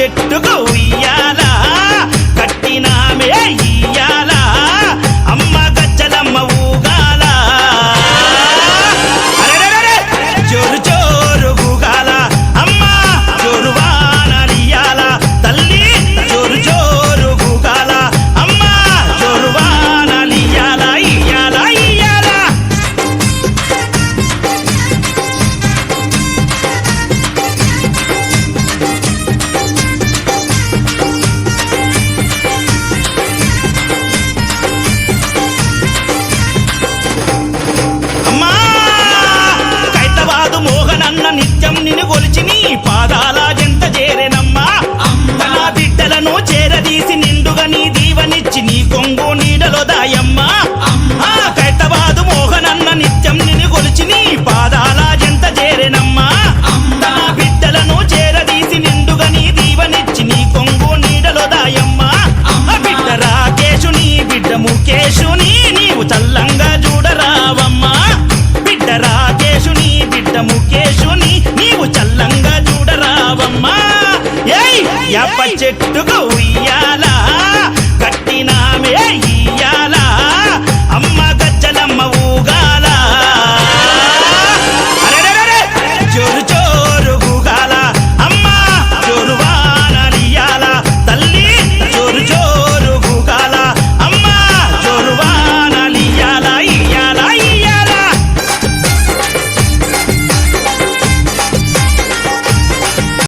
చెట్టుకు ఉయ్యా. తీసి నిండుగా నీ దీవనిచ్చి నీ కొంగు నీడలో దాయ యప్ప చెట్టుకు ఉయ్యాల.